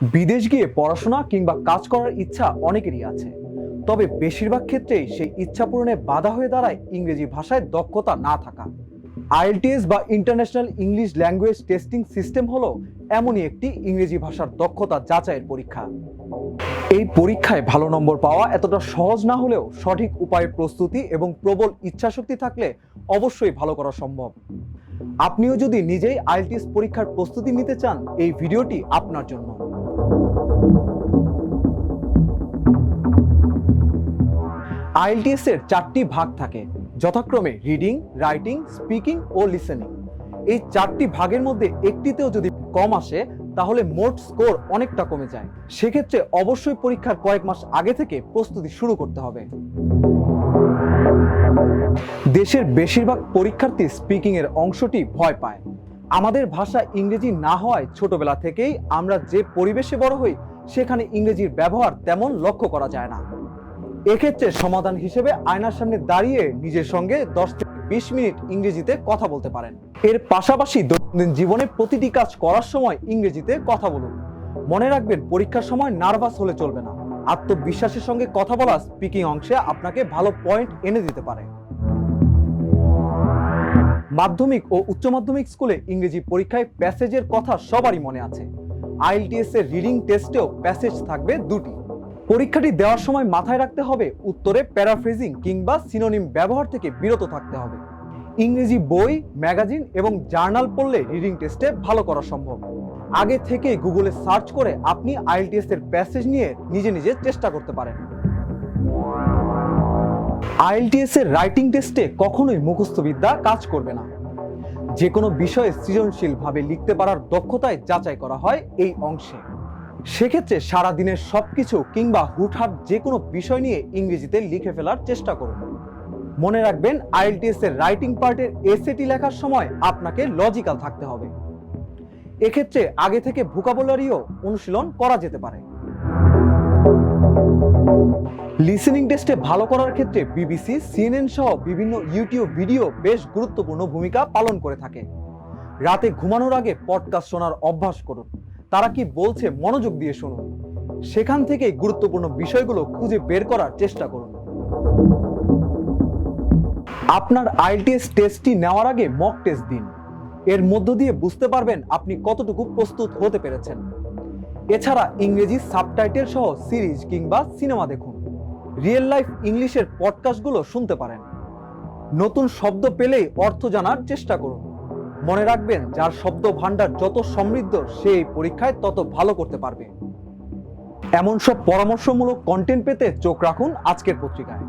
বিদেশ গিয়ে পড়াশোনা কিংবা কাজ করার ইচ্ছা অনেকেরই আছে। তবে বেশিরভাগ ক্ষেত্রেই সেই ইচ্ছা পূরণে বাধা হয়ে দাঁড়ায় ইংরেজি ভাষায় দক্ষতা না থাকা। আইএলটিএস বা international English language testing system হলো এমনই একটি ইংরেজি ভাষার দক্ষতা যাচাইয়ের পরীক্ষা। এই পরীক্ষায় ভালো নম্বর পাওয়া এতটা সহজ না হলেও সঠিক উপায়ে প্রস্তুতি এবং প্রবল ইচ্ছাশক্তি থাকলে অবশ্যই ভালো করা সম্ভব। আপনিও যদি নিজেই আইএলটিএস পরীক্ষার প্রস্তুতি নিতে চান, এই ভিডিওটি আপনার জন্য। আইএলটিএস এর চারটি ভাগ থাকে, যথাক্রমে রিডিং রাইটিং স্পিকিং ও লিসেনিং এই চারটি ভাগের মধ্যে একটিতেও যদি কম আসে, তাহলে মোট স্কোর অনেকটা কমে যায়। সেক্ষেত্রে অবশ্যই পরীক্ষার কয়েক মাস আগে থেকে প্রস্তুতি শুরু করতে হবে। দেশের বেশিরভাগ পরীক্ষার্থী স্পিকিং এর অংশটি ভয় পায়। আমাদের ভাষা ইংরেজি না হওয়ায় ছোটবেলা থেকেই আমরা যে পরিবেশে বড় হই, সেখানে ইংরেজির ব্যবহার তেমন লক্ষ্য করা যায় না। এক্ষেত্রে সমাধান হিসেবে আয়নার সামনে দাঁড়িয়ে নিজের সঙ্গে দশ থেকে বিশ মিনিট ইংরেজিতে কথা বলতে পারেন। এর পাশাপাশি দৈনন্দিন জীবনে প্রতিটি কাজ করার সময় ইংরেজিতে কথা বলুন। মনে রাখবেন, পরীক্ষার সময় নার্ভাস হলে চলবে না। আত্মবিশ্বাসের সঙ্গে কথা বলা স্পিকিং অংশে আপনাকে ভালো পয়েন্ট এনে দিতে পারে। মাধ্যমিক ও উচ্চ মাধ্যমিক স্কুলে ইংরেজি পরীক্ষায় প্যাসেজের কথা সবারই মনে আছে। আইএলটিএস এর রিডিং টেস্টেও প্যাসেজ থাকবে দুটি। পরীক্ষাটি দেওয়ার সময় মাথায় রাখতে হবে উত্তরে প্যারাফ্রেজিং কিংবা সিনোনিম ব্যবহার থেকে বিরত থাকতে হবে। ইংরেজি বই, ম্যাগাজিন এবং জার্নাল পড়লে রিডিং টেস্টে ভালো করা সম্ভব। আগে থেকে গুগলে সার্চ করে আপনি আইএলটিএস এর প্যাসেজ নিয়ে নিজে নিজে চেষ্টা করতে পারেন। আইএলটিএস এর রাইটিং টেস্টে কখনোই মুখস্থ বিদ্যা কাজ করবে না। যে কোনো বিষয়ে সৃজনশীলভাবে লিখতে পারার দক্ষতায় যাচাই করা হয় এই অংশে। সেক্ষেত্রে সারা দিনের সবকিছু কিংবা হুটহাট যে কোনো বিষয় নিয়ে ইংরেজিতে লিখে ফেলার চেষ্টা করুন। মনে রাখবেন, আইএলটিএস এর রাইটিং পার্টের এসএটি লেখার সময় আপনাকে লজিক্যাল থাকতে হবে। এক্ষেত্রে আগে থেকে ভোকাবুলারিও অনুশীলন করা যেতে পারে। লিসেনিং টেস্টে ভালো করার ক্ষেত্রে বিবিসি সিএনএন সহ বিভিন্ন ইউটিউব ভিডিও বেশ গুরুত্বপূর্ণ ভূমিকা পালন করে থাকে। রাতে ঘুমানোর আগে পডকাস্ট শোনার অভ্যাস করুন। তারা কি বলছে মনোযোগ দিয়ে শুনুন। সেখান থেকে গুরুত্বপূর্ণ বিষয়গুলো খুঁজে বের করার চেষ্টা করুন। আপনার আইএলটিএস টেস্টটি নেওয়ার আগে মক টেস্ট দিন। এর মধ্য দিয়ে বুঝতে পারবেন আপনি কতটুকু প্রস্তুত হতে পেরেছেন। এছাড়া ইংরেজি সাবটাইটেল সহ সিরিজ কিংবা সিনেমা দেখুন। রিয়েল লাইফ ইংলিশের পডকাস্টগুলো শুনতে পারেন। নতুন শব্দ পেলেই অর্থ জানার চেষ্টা করুন। মনে রাখবেন, যার শব্দ ভাণ্ডার যত সমৃদ্ধ সেই পরীক্ষায় তত ভালো করতে পারবে। এমন সব পরামর্শমূলক কন্টেন্ট পেতে চোখ রাখুন আজকের পত্রিকায়।